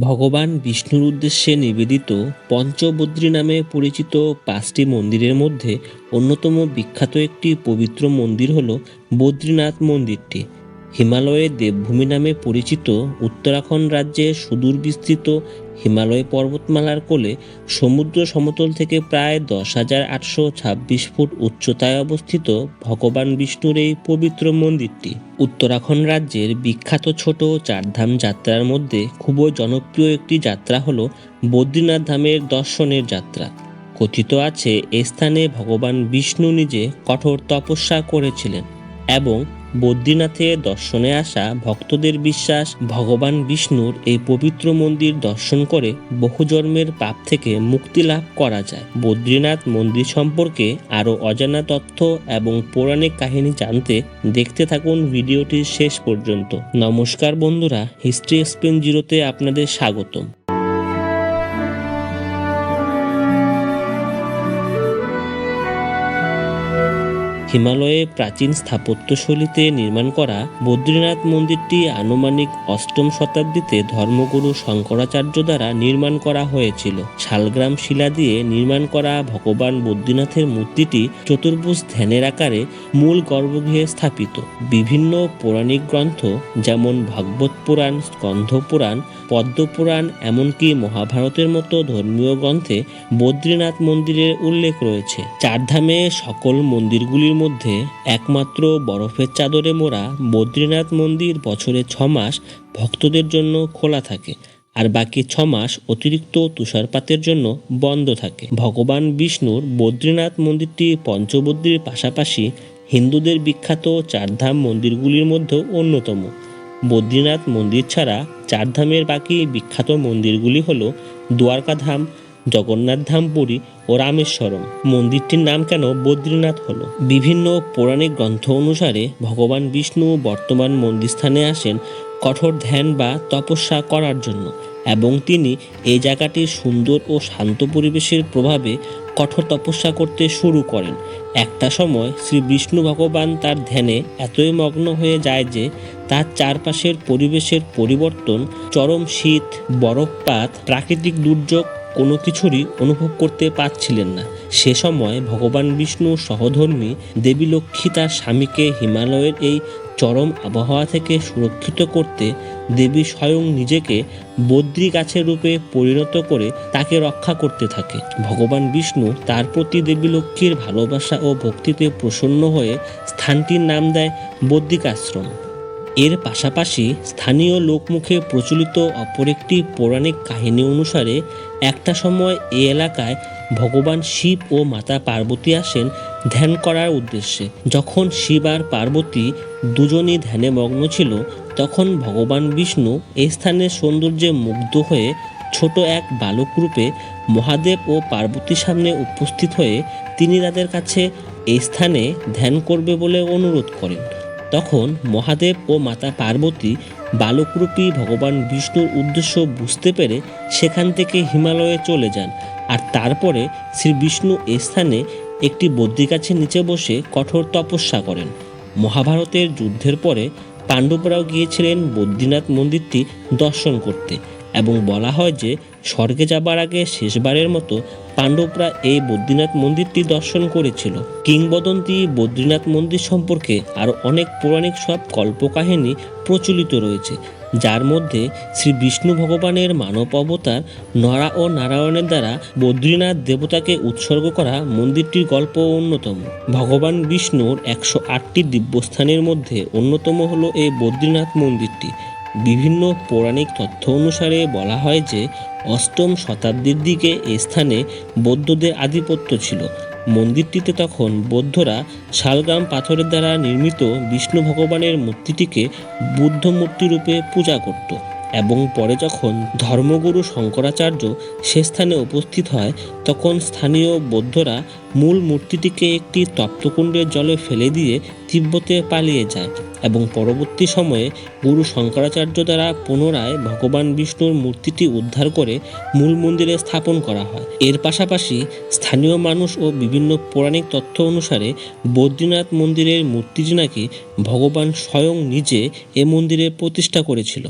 ভগবান বিষ্ণুর উদ্দেশ্যে নিবেদিত পঞ্চবদ্রী নামে পরিচিত পাঁচটি মন্দিরের মধ্যে অন্যতম বিখ্যাত একটি পবিত্র মন্দির হল বদ্রীনাথ মন্দিরটি। হিমালয়ে দেবভূমি নামে পরিচিত উত্তরাখণ্ড রাজ্যে সুদূর বিস্তৃত হিমালয় পর্বতমালার কোলে সমুদ্র সমতল থেকে প্রায় দশ হাজার আটশো ছাব্বিশ ফুট উচ্চতায় অবস্থিত ভগবান বিষ্ণুর এই পবিত্র মন্দিরটি। উত্তরাখণ্ড রাজ্যের বিখ্যাত ছোট চারধাম যাত্রার মধ্যে খুবই জনপ্রিয় একটি যাত্রা হলো বদ্রীনাথ ধামের দর্শনের যাত্রা। কথিত আছে এ স্থানে ভগবান বিষ্ণু নিজে কঠোর তপস্যা করেছিলেন এবং বদ্রীনাথে দর্শনে আসা ভক্তদের বিশ্বাস, ভগবান বিষ্ণুর এই পবিত্র মন্দির দর্শন করে বহু জন্মের পাপ থেকে মুক্তি লাভ করা যায়। বদ্রীনাথ মন্দির সম্পর্কে আরও অজানা তথ্য এবং পৌরাণিক কাহিনী জানতে দেখতে থাকুন ভিডিওটির শেষ পর্যন্ত। নমস্কার বন্ধুরা, হিস্ট্রি এক্সপ্লেন জিরোতে আপনাদের স্বাগতম। হিমালয়ে প্রাচীন স্থাপত্যশৈলীতে নির্মাণ করা বদ্রীনাথ মন্দিরটি আনুমানিক অষ্টম শতাব্দীতে ধর্মগুরু শঙ্করাচার্য দ্বারা নির্মাণ করা হয়েছিল। শালগ্রাম শিলা দিয়ে নির্মাণ করা ভগবান বদ্রীনাথের মূর্তিটি চতুর্ভুজ ধ্যানের আকারে মূল গর্ভগৃহে স্থাপিত। বিভিন্ন পৌরাণিক গ্রন্থ যেমন ভাগবত পুরাণ, স্কন্ধ পুরাণ পদ্মপুরাণ এমনকি মহাভারতের মতো ধর্মীয় গ্রন্থে বদ্রীনাথ মন্দিরের উল্লেখ রয়েছে। চারধামে সকল মন্দিরগুলির মধ্যে একমাত্র বরফের চাদরে মোড়া বদ্রীনাথ মন্দির বছরে ছ মাস ভক্তদের জন্য খোলা থাকে আর বাকি ছ মাস অতিরিক্ত তুষারপাতের জন্য বন্ধ থাকে। ভগবান বিষ্ণুর বদ্রীনাথ মন্দিরটি পঞ্চবদ্রীর পাশাপাশি হিন্দুদের বিখ্যাত চারধাম মন্দিরগুলির মধ্যে অন্যতম। বদ্রীনাথ মন্দির ছাড়া চারধামের বাকি বিখ্যাত মন্দিরগুলি হল দ্বারকাধাম জগন্নাথ ধাম, পুরী ও রামেশ্বরম। মন্দিরটির নাম কেন বদ্রীনাথ হলো? বিভিন্ন পৌরাণিক গ্রন্থ অনুসারে ভগবান বিষ্ণু বর্তমান মন্দির স্থানে আসেন কঠোর ধ্যান বা তপস্যা করার জন্য এবং তিনি এই জায়গাটির সুন্দর ও শান্ত পরিবেশের প্রভাবে কঠোর তপস্যা করতে শুরু করেন। একটা সময় শ্রী বিষ্ণু ভগবান তার ধ্যানে এতই মগ্ন হয়ে যায় যে তার চারপাশের পরিবেশের পরিবর্তন চরম শীত, বরফপাত, প্রাকৃতিক দুর্যোগ কোনো কিছুরই অনুভব করতে পারছিলেন না। সে সময় ভগবান বিষ্ণু সহধর্মী দেবী লক্ষ্মী তার স্বামীকে হিমালয়ের এই চরম আবহাওয়া থেকে সুরক্ষিত করতে দেবী স্বয়ং নিজেকে বদ্রী গাছের রূপে পরিণত করে তাকে রক্ষা করতে থাকে। ভগবান বিষ্ণু তার প্রতি দেবী লক্ষ্মীর ভালোবাসা ও ভক্তিতে প্রসন্ন হয়ে স্থানটির নাম দেয় বদ্রিকাশ্রম। এর পাশাপাশি স্থানীয় লোকমুখে প্রচলিত অপর একটি পৌরাণিক কাহিনী অনুসারে একটা সময় এ এলাকায় ভগবান শিব ও মাতা পার্বতী আসেন ধ্যান করার উদ্দেশ্যে। যখন শিব আর পার্বতী দুজনই ধ্যানে মগ্ন ছিল, তখন ভগবান বিষ্ণু এই স্থানের সৌন্দর্যে মুগ্ধ হয়ে ছোট এক বালক রূপে মহাদেব ও পার্বতীর সামনে উপস্থিত হয়ে তিনি তাদের কাছে এই স্থানে ধ্যান করবে বলে অনুরোধ করেন। তখন মহাদেব ও মাতা পার্বতী বালকরূপী ভগবান বিষ্ণুর উদ্দেশ্য বুঝতে পেরে সেখান থেকে হিমালয়ে চলে যান। আর তারপরে শ্রী বিষ্ণু এ স্থানে একটি বদ্রিগাছের নিচে বসে কঠোর তপস্যা করেন। মহাভারতের যুদ্ধের পরে পাণ্ডবরাও গিয়েছিলেন বদ্রীনাথ মন্দিরটি দর্শন করতে। এবং বলা হয় যে, স্বর্গে যাবার আগে শেষবারের মতো পাণ্ডবরা এই বদ্রীনাথ মন্দিরটি দর্শন করেছিল। কিংবদন্তি বদ্রীনাথ মন্দির সম্পর্কে আরও অনেক পৌরাণিক সব কল্পকাহিনী প্রচলিত রয়েছে, যার মধ্যে শ্রী বিষ্ণু ভগবানের মানব অবতার নরা ও নারায়ণের দ্বারা বদ্রীনাথ দেবতাকে উৎসর্গ করা মন্দিরটির গল্প অন্যতম। ভগবান বিষ্ণুর একশো আটটি দিব্যস্থানের মধ্যে অন্যতম হলো এই বদ্রীনাথ মন্দিরটি। বিভিন্ন পৌরাণিক তথ্য অনুসারে বলা হয় যে অষ্টম শতাব্দীর দিকে এ স্থানে বৌদ্ধদের আধিপত্য ছিল। মন্দিরটিতে তখন বৌদ্ধরা শালগ্রাম পাথরের দ্বারা নির্মিত বিষ্ণু ভগবানের মূর্তিটিকে বুদ্ধ মূর্তি রূপে পূজা করত। এবং পরে যখন ধর্মগুরু শঙ্করাচার্য সে স্থানে উপস্থিত হয়, তখন স্থানীয় বৌদ্ধরা মূল মূর্তিটিকে একটি তপ্তকুণ্ডের জলে ফেলে দিয়ে তিব্বতে পালিয়ে যায় এবং পরবর্তী সময়ে গুরু শঙ্করাচার্য দ্বারা পুনরায় ভগবান বিষ্ণুর মূর্তিটি উদ্ধার করে মূল মন্দিরে স্থাপন করা হয়। এর পাশাপাশি স্থানীয় মানুষ ও বিভিন্ন পৌরাণিক তথ্য অনুসারে বদ্রীনাথ মন্দিরের মূর্তিটি নাকি ভগবান স্বয়ং নিজে এ মন্দিরে প্রতিষ্ঠা করেছিল।